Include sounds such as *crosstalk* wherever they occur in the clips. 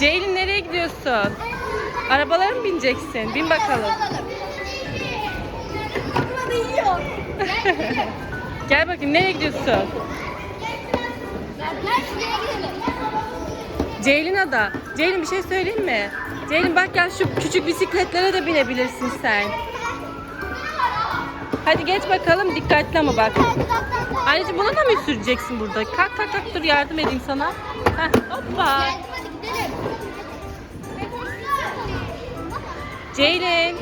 Ceylin nereye gidiyorsun? Arabalara mı bineceksin? Bin bakalım. *laughs* Gel bakayım nereye gidiyorsun? Ceylin Ada. Ceylin bir şey söyleyeyim mi? Ceylin bak gel şu küçük bisikletlere de binebilirsin sen. Hadi geç bakalım dikkatli ama bak. Anneciğim buna da mı süreceksin burada? Kalk kalk kalk dur yardım edeyim sana. Heh, hoppa. Ceylin.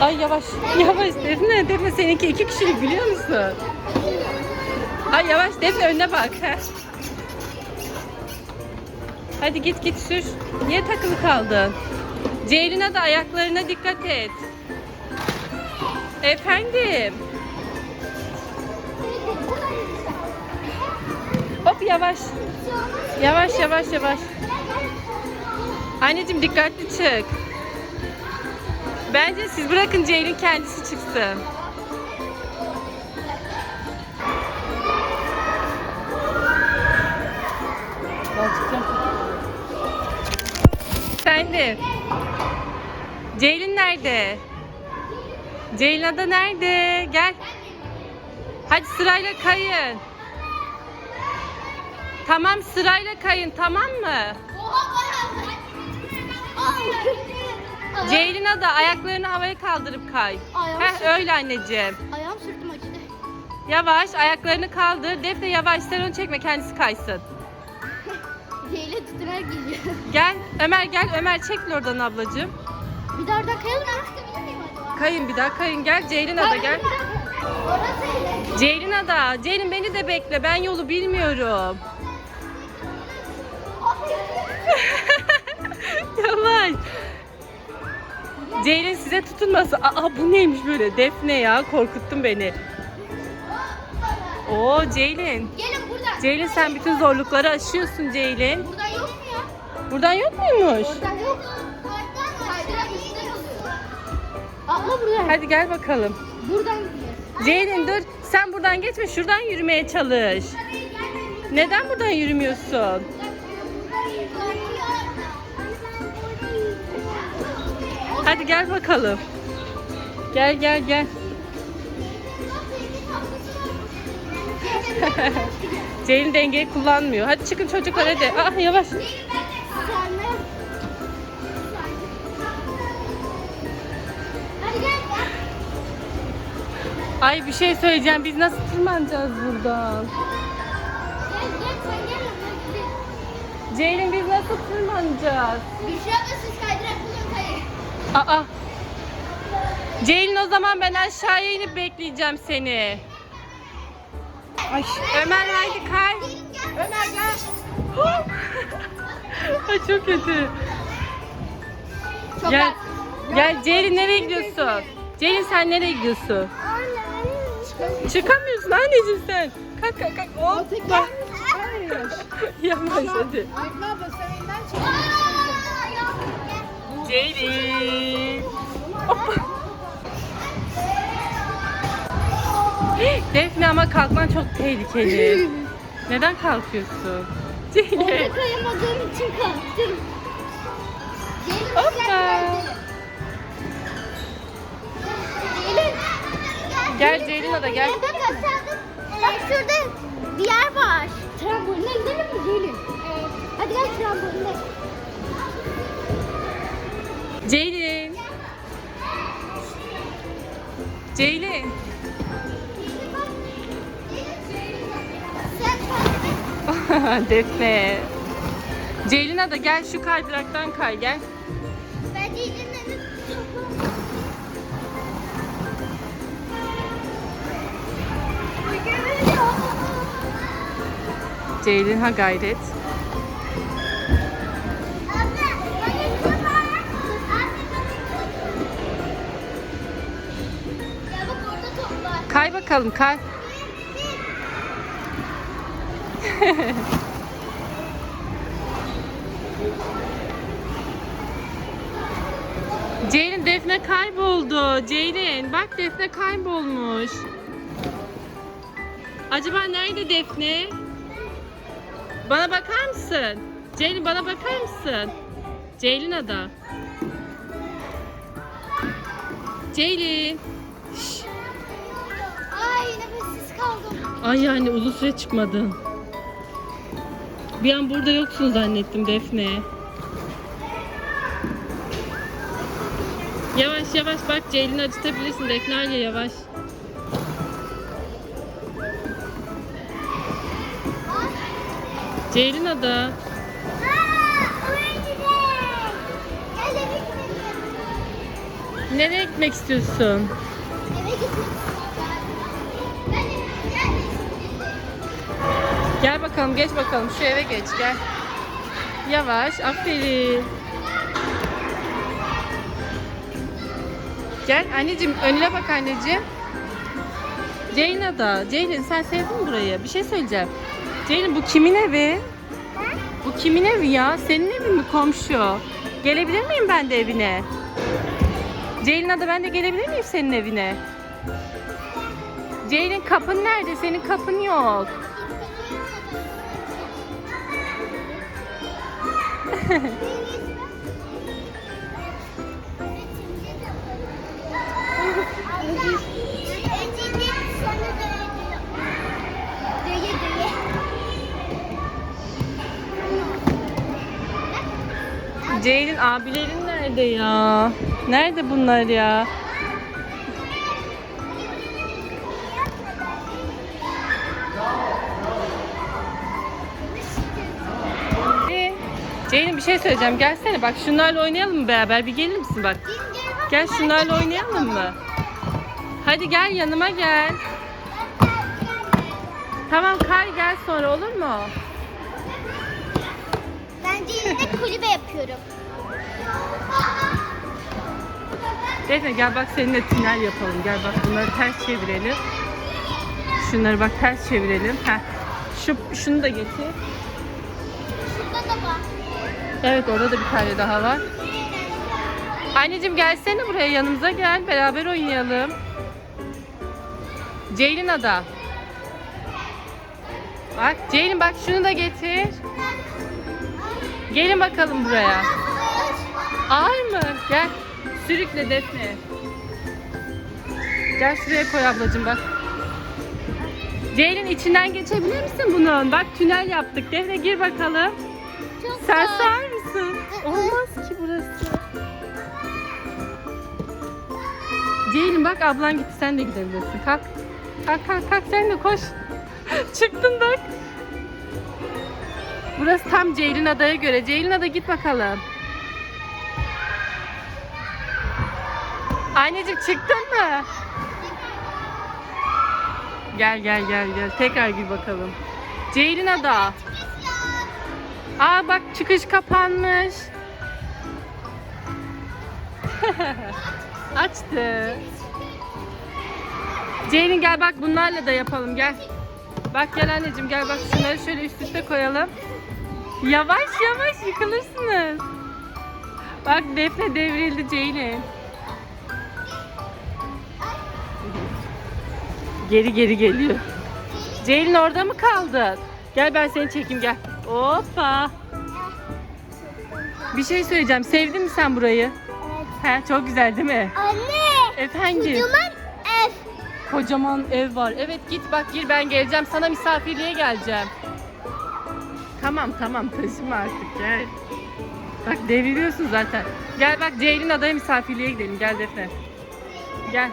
Ay yavaş yavaş Defne Defne seninki iki kişilik biliyor musun? Ay yavaş Defne önüne bak. Heh. Hadi git git sür. Niye takılı kaldın? Ceylin'e de ayaklarına dikkat et. Efendim. Hop yavaş. Yavaş yavaş yavaş. Anneciğim dikkatli çık. Bence siz bırakın Ceylin kendisi çıksın. Efendim. Ceylin nerede? Ceylin ada nerede? Gel. Hadi sırayla kayın. Tamam sırayla kayın tamam mı? Oha bayağı. Ay. Ceylin ada ayaklarını havaya kaldırıp kay. Ayağım Heh öyle anneciğim. Ayağım sırtım acıdı. Yavaş ayaklarını kaldır. Defne yavaş sen onu çekme kendisi kaysın. *laughs* Ceyle tutunarak geliyor. Gel Ömer gel Ömer çekil oradan ablacığım. Bir daha oradan kayalım mı? Kayın bir daha kayın gel Ceylin ada gel. Ceylin ada Ceylin beni de bekle ben yolu bilmiyorum. *laughs* Yavaş. Ceylin size tutunmasın. Aa bu neymiş böyle Defne ya korkuttun beni. Oo Ceylin. Gelin buradan. Ceylin sen bütün zorlukları aşıyorsun Ceylin. Buradan yok mu ya? Buradan yok muymuş? Oradan yok. Kaydırak üstüne oluyor. Abla buraya. Hadi gel bakalım. Buradan gidiyor. Ceylin dur. Sen buradan geçme. Şuradan yürümeye çalış. Neden buradan yürümüyorsun? Hadi gel bakalım. Gel gel gel. *laughs* Ceylin dengeyi kullanmıyor. Hadi çıkın çocuklar hadi. Ah yavaş. Ay bir şey söyleyeceğim. Biz nasıl tırmanacağız buradan? Ceylin biz nasıl tırmanacağız? Büşra da siz kaydırak bulun kayın. Aa. Ceylin o zaman ben aşağıya inip bekleyeceğim seni. Ay Ömer haydi kay. Ömer gel. *laughs* Ay çok kötü. Çok Gel. Gel Ceylin nereye gidiyorsun? Ceylin sen nereye gidiyorsun? Çıkamıyorsun anneciğim sen. Kalk kalk kalk. Hoppa. *laughs* Yavaş hadi. Ceylin. Hoppa. *gasps* Defne ama kalkman çok tehlikeli. *laughs* Neden kalkıyorsun? Ceylin. Orada kayamadığım için kalktım. Gelin Hoppa. Gel Ceylin da gel. Bak aşağıda. Bak şurada bir yer var. Tramboline gidelim mi Gelin? Evet. Hadi gel tramboline. Ceylin. Ceylin. Sen *laughs* Defne. Ceylin da gel şu kaydıraktan kay gel. Ceylin ha gayret. Kay bakalım kay. *laughs* Ceylin Defne kayboldu. Ceylin bak Defne kaybolmuş. Acaba nerede Defne? Bana bakar mısın? Ceylin bana bakar mısın? Ceylin ada. Ceylin. Şş, Ay nefessiz kaldım. Ay yani uzun süre çıkmadın. Bir an burada yoksun zannettim Defne. Yavaş yavaş bak Ceylin'i acıtabilirsin Defne yavaş. Ceylin ada. Nereye gitmek istiyorsun? Gel. Bakalım geç bakalım şu eve geç gel. Yavaş aferin. Gel anneciğim önüne bak anneciğim. Ceylin da. Ceylin sen sevdin mi burayı? Bir şey söyleyeceğim. Ceylin bu kimin evi? Bu kimin evi ya? Senin evin mi komşu? Gelebilir miyim ben de evine? Ceylin ada ben de gelebilir miyim senin evine? Ceylin kapın nerede? Senin kapın yok. *laughs* *laughs* Ceylin abilerin nerede ya? Nerede bunlar ya? Ee, Ceylin bir şey söyleyeceğim. Gelsene bak şunlarla oynayalım mı beraber? Bir gelir misin bak? Gel şunlarla oynayalım mı? Hadi gel yanıma gel. Tamam kay gel sonra olur mu? Bence yine kulübe yapıyorum. Defne gel bak seninle tünel yapalım. Gel bak bunları ters çevirelim. Şunları bak ters çevirelim. Heh. Şu, şunu da getir. Şurada da var. Evet orada da bir tane daha var. Anneciğim gelsene buraya yanımıza gel. Beraber oynayalım. Ceylin ada. Bak Ceylin bak şunu da getir. Gelin bakalım buraya. Ağır mı? Gel. Sürükle Defne. Gel şuraya koy ablacığım bak. Ceylin içinden geçebilir misin bunun? Bak tünel yaptık. Defne gir bakalım. Çok Sen zor. sağır mısın? Olmaz ki burası. Ceylin bak ablan gitti sen de gidebilirsin. Kalk. Kalk kalk kalk sen de koş. *laughs* Çıktın bak. Burası tam Ceylin Ada'ya göre. Ceylin Ada git bakalım. Anneciğim çıktın mı? Gel gel gel gel. Tekrar gir bakalım. Ceylin Ada. Aa bak çıkış kapanmış. *laughs* Açtı. Ceylin gel bak bunlarla da yapalım gel. Bak gel anneciğim gel bak şunları şöyle üst üste koyalım. Yavaş yavaş yıkılırsınız. Bak Defne devrildi Ceylin. Geri geri geliyor. Ceylin orada mı kaldın? Gel ben seni çekeyim gel. Hoppa. Bir şey söyleyeceğim. Sevdin mi sen burayı? Evet. He, çok güzel değil mi? Anne. Efendim. Kocaman ev. Kocaman ev var. Evet git bak gir ben geleceğim. Sana misafirliğe geleceğim. Tamam tamam taşıma artık gel. Bak devriliyorsun zaten. Gel bak Ceylin adaya misafirliğe gidelim. Gel Defne. Gel.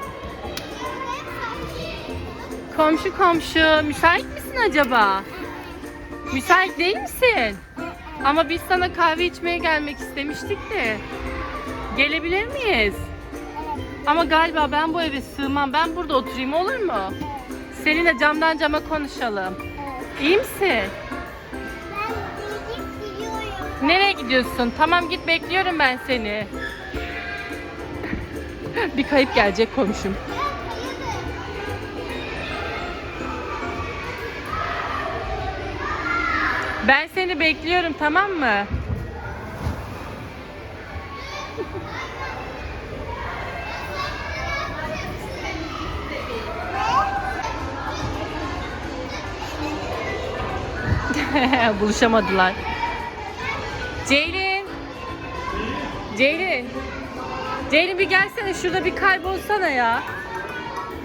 Komşu komşu müsait misin acaba? Müsait değil misin? Ama biz sana kahve içmeye gelmek istemiştik de. Gelebilir miyiz? Ama galiba ben bu eve sığmam. Ben burada oturayım olur mu? Seninle camdan cama konuşalım. İyi misin? Nereye gidiyorsun? Tamam git bekliyorum ben seni. Bir kayıp gelecek komşum. Ben seni bekliyorum tamam mı? *laughs* Buluşamadılar. Ceylin. Ceylin. Ceylin bir gelsene şurada bir kaybolsana ya.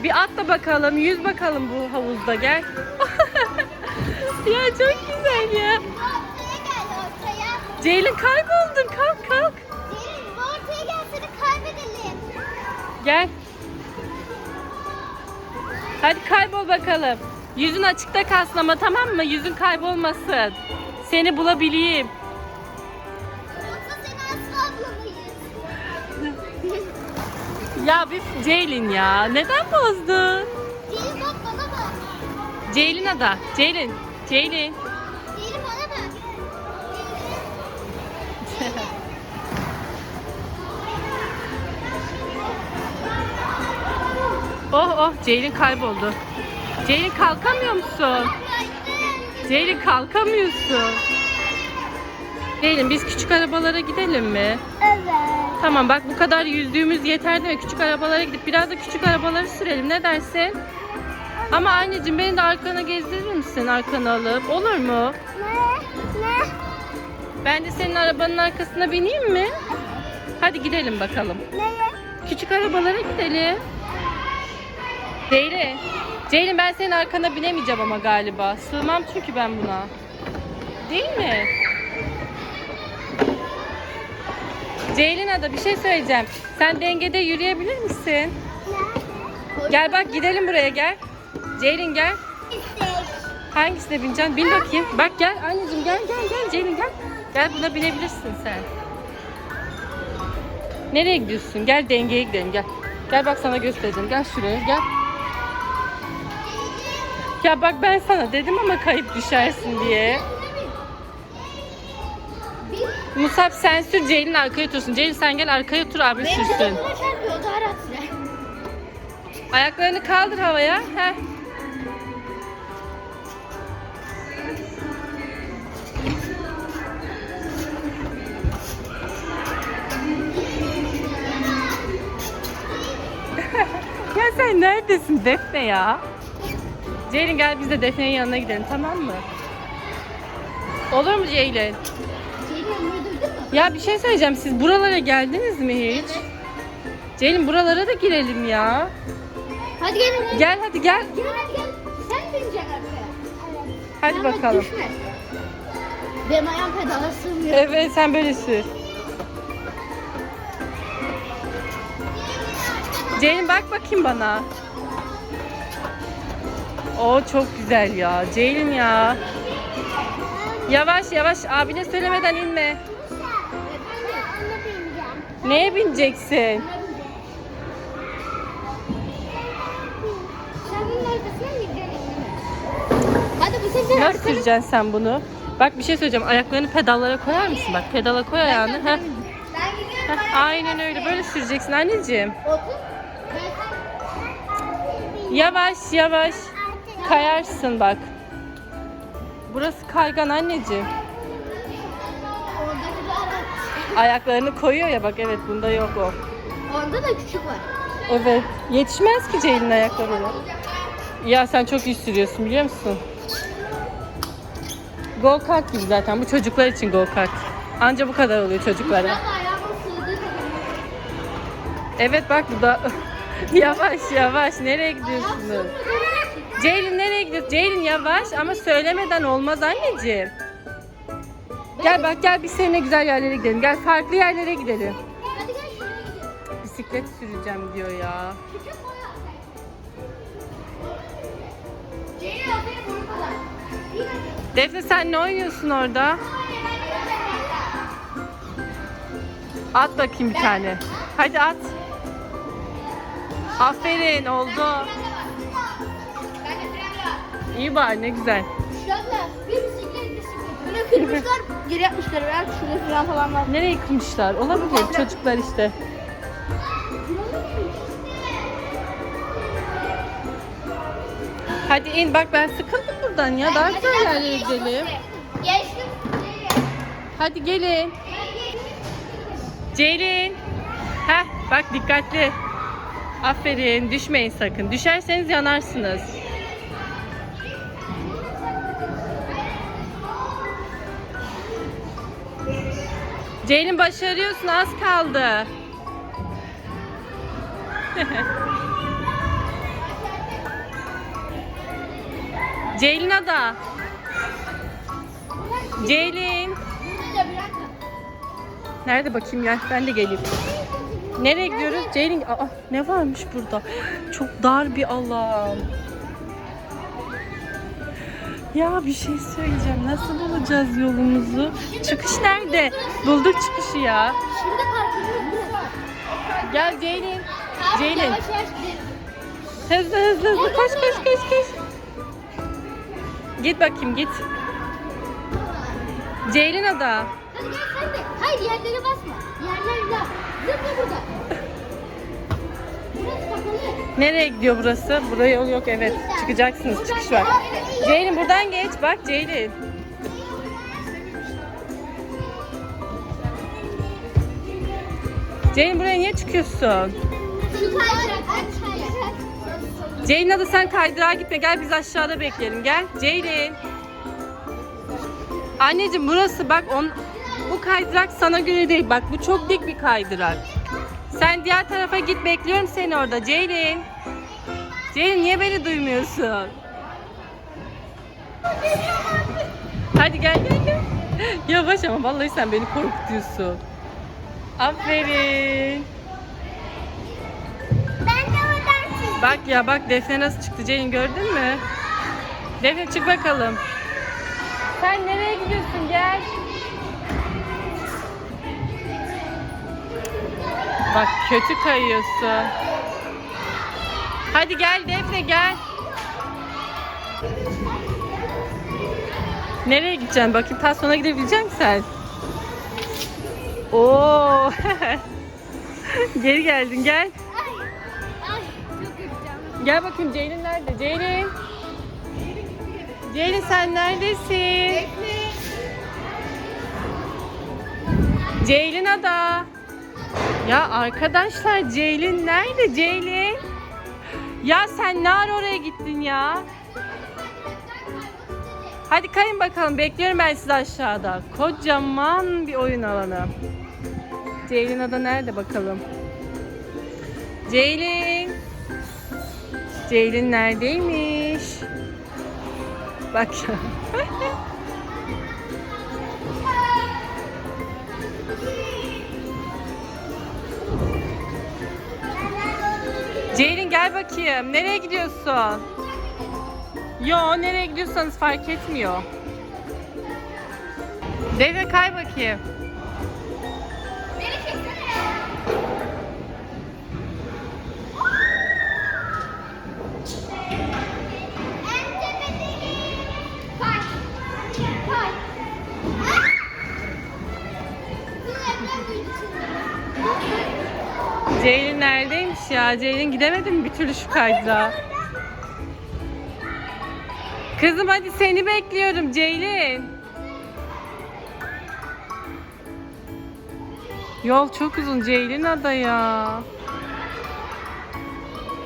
Bir atla bakalım, yüz bakalım bu havuzda gel. *laughs* ya çok güzel ya. Ortaya gel ortaya. Ceylin kayboldun kalk kalk. Ceylin bu ortaya gel seni kaybedelim. Gel. Hadi kaybol bakalım. Yüzün açıkta kalsın ama tamam mı? Yüzün kaybolmasın. Seni bulabileyim. Yoksa seni asla bulamayız. Ya bir Ceylin ya. Neden bozdun? Ceylin bak bana bak. Ceylin ada. Ceylin. Ceylin. Ceylin Oh oh Ceylin kayboldu. Ceylin kalkamıyor musun? Ceylin kalkamıyorsun. Ceylin biz küçük arabalara gidelim mi? Evet. Tamam bak bu kadar yüzdüğümüz yeter değil mi? Küçük arabalara gidip biraz da küçük arabaları sürelim. Ne dersin? Ama anneciğim beni de arkana gezdirir misin? Arkana alıp. Olur mu? Ne? Ne? Ben de senin arabanın arkasına bineyim mi? Hadi gidelim bakalım. Neye? Küçük arabalara gidelim. Ceylin. Ceylin ben senin arkana binemeyeceğim ama galiba. Sığmam çünkü ben buna. Değil mi? Ceylin ada bir şey söyleyeceğim. Sen dengede yürüyebilir misin? Gel bak gidelim buraya gel. Ceylin gel. Hangisine bineceksin? Bin bakayım. Bak gel anneciğim gel gel gel Ceylin gel. Gel buna binebilirsin sen. Nereye gidiyorsun? Gel dengeye gidelim gel. Gel bak sana göstereceğim. Gel şuraya gel. Ya bak ben sana dedim ama kayıp düşersin diye. Musab sen sür Ceylin arkaya otursun. Ceylin sen gel arkaya otur abi Benim sürsün. telefonuma çarpıyor. Daha rahat sürer. Ayaklarını kaldır havaya. Heh. *laughs* ya sen neredesin Defne ya? Ceylin gel biz de Defne'nin yanına gidelim tamam mı? Olur mu Ceylin? Ya bir şey söyleyeceğim. Siz buralara geldiniz mi hiç? Ceylin buralara da girelim ya. Hadi gelin. Gel. Gel hadi gel. Gel hadi gel. Sen bineceksin arkaya. Evet. Hadi bak, bakalım. düşme. Benim ayağım pedala sığmıyor. Evet sen böyle sür. Ceylin bak bakayım bana. O çok güzel ya. Ceylin ya. Yavaş yavaş abine söylemeden inme. Neye bineceksin? Hadi bu sefer Nasıl süreceksin sen bunu? Bak bir şey söyleyeceğim. Ayaklarını pedallara koyar mısın? Bak pedala koy ayağını. Heh. Aynen öyle. Böyle süreceksin anneciğim. Yavaş yavaş. Kayarsın bak. Burası kaygan anneciğim. Orada bir ara. Ayaklarını koyuyor ya bak evet bunda yok o. Orada da küçük var. Evet. Yetişmez ki Ceylin'in ayaklarına. Ya sen çok iyi sürüyorsun biliyor musun? Go kart gibi zaten. Bu çocuklar için go kart. Anca bu kadar oluyor çocuklara. Evet bak bu da *laughs* yavaş yavaş nereye gidiyorsunuz? Ceylin nereye gidiyorsun? Ceylin yavaş ama söylemeden olmaz anneciğim. Gel bak gel biz seninle güzel yerlere gidelim. Gel farklı yerlere gidelim. Hadi gel şuraya gidelim. Bisiklet süreceğim diyor ya. Küçük boy al. Ceylin aferin bunu kadar. İyi hadi. Defne sen ne oynuyorsun orada? At bakayım bir tane. Hadi at. Aferin oldu. İyi bari ne güzel. Şöyle bir bisiklet bisiklet. Böyle kırmışlar, geri yapmışlar. Ben şurada falan falan var. Nereye yıkmışlar? Olabilir çocuklar işte. Hadi in bak ben sıkıldım buradan ya. Daha güzel yerlere gidelim. Geçtim. Hadi gelin. Ceylin. Heh bak dikkatli. Aferin düşmeyin sakın. Düşerseniz yanarsınız. Ceylin başarıyorsun az kaldı. *laughs* Ceylin ada. Ceylin. Nerede bakayım ya? Ben de geleyim. Nereye gidiyoruz? Ceylin. Aa, ne varmış burada? *gasps* Çok dar bir alan. Ya bir şey söyleyeceğim. Nasıl bulacağız yolumuzu? Çıkış nerede? Bulduk çıkışı ya. Şimdi parkımız Gel Ceylin. Ceylin. Yavaş yavaş gidelim. Hızlı hızlı hızlı. Koş koş koş koş. Git bakayım git. Ceylin ada. Hadi gel sen de. Hayır yerlere basma. Yerler la. Zıpla burada. Burası. *laughs* Nereye gidiyor burası? Buraya yol yok evet. Çıkacaksınız çıkış var. Ceylin buradan geç. Bak Ceylin. Ceylin buraya niye çıkıyorsun? Ceylin adı sen kaydırağa gitme. Gel biz aşağıda bekleyelim. Gel Ceylin. Anneciğim burası bak on, bu kaydırak sana göre değil. Bak bu çok dik bir kaydırak. Sen diğer tarafa git bekliyorum seni orada Ceylin. Ceylin niye beni duymuyorsun? Hadi gel gel gel. *laughs* Yavaş ama vallahi sen beni korkutuyorsun. Aferin. Ben de oradan çıktım. Bak ya bak Defne nasıl çıktı Ceylin gördün mü? Defne çık bakalım. Sen nereye gidiyorsun gel. Bak kötü kayıyorsun. Hadi gel Defne gel. Nereye gideceksin? Bakayım ta sona gidebilecek misin sen? Oo. *laughs* Geri geldin gel. Gel bakayım Ceylin nerede? Ceylin. Ceylin sen neredesin? Ceylin ada. Ya arkadaşlar Ceylin nerede Ceylin? Ya sen ne ara oraya gittin ya? Hadi kayın bakalım. Bekliyorum ben sizi aşağıda. Kocaman bir oyun alanı. Ceylin ada nerede bakalım? Ceylin. Ceylin neredeymiş? Bak *laughs* Ceylin gel bakayım. Nereye gidiyorsun? Yo nereye gidiyorsanız fark etmiyor. Deve kay bakayım. Ceylin Ceylin gidemedi mi bir türlü şu kaydırağa? Kızım hadi seni bekliyorum Ceylin. Yol çok uzun Ceylin ada ya.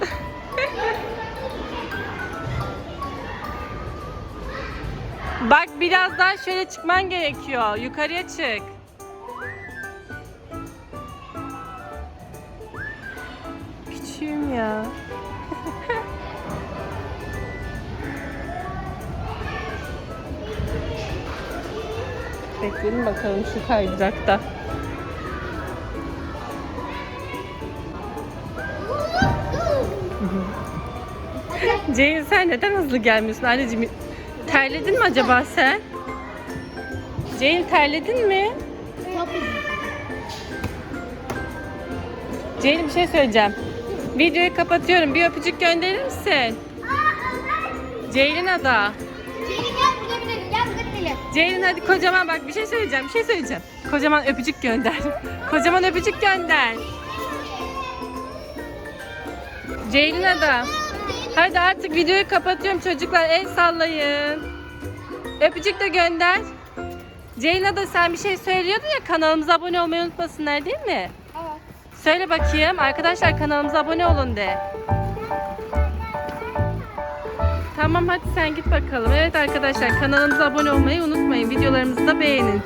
*laughs* Bak biraz daha şöyle çıkman gerekiyor. Yukarıya çık. Ya. Bekleyelim bakalım şu kaydırakta. Ceylin sen neden hızlı gelmiyorsun anneciğim? Terledin mi acaba sen? Ceylin terledin mi? Ceylin bir şey söyleyeceğim. Videoyu kapatıyorum. Bir öpücük gönderir misin? Ceylin ada. Ceylin gel burada binelim. Gel burada binelim. Ceylin hadi kocaman bak bir şey söyleyeceğim. Bir şey söyleyeceğim. Kocaman öpücük gönder. *laughs* kocaman öpücük gönder. Ceylin ada. Hadi artık videoyu kapatıyorum çocuklar. El sallayın. Öpücük de gönder. Ceylin ada sen bir şey söylüyordun ya kanalımıza abone olmayı unutmasınlar değil mi? Söyle bakayım. Arkadaşlar kanalımıza abone olun de. Tamam hadi sen git bakalım. Evet arkadaşlar kanalımıza abone olmayı unutmayın. Videolarımızı da beğenin.